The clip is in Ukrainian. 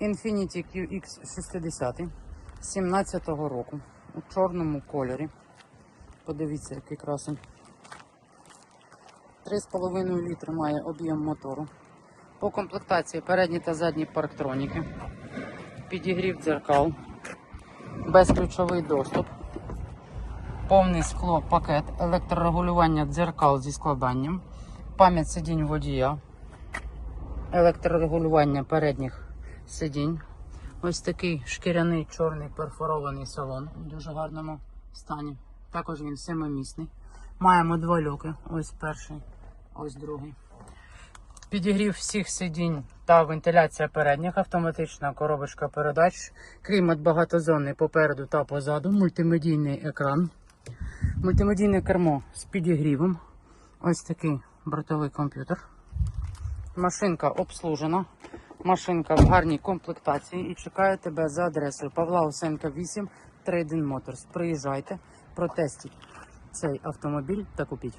Infiniti QX60 17-го року у чорному кольорі. Подивіться, який красень. 3,5 літри має об'єм мотору. По комплектації передні та задні парктроніки. Підігрів дзеркал. Безключовий доступ. Повний скло пакет, електрорегулювання дзеркал зі складанням, пам'ять сидінь водія, електрорегулювання передніх сидінь. Ось такий шкіряний чорний перфорований салон у дуже гарному стані. Також він семимісний. Маємо два люки. Ось перший, ось другий. Підігрів всіх сидінь та вентиляція передніх, автоматична коробочка передач, клімат багатозонний попереду та позаду, мультимедійний екран, мультимедійне кермо з підігрівом. Ось такий бортовий комп'ютер. Машинка обслужена. Машинка в гарній комплектації і чекає тебе за адресою Павла Усенка 8 Trading Motors. Приїжджайте, протестіть цей автомобіль та купіть.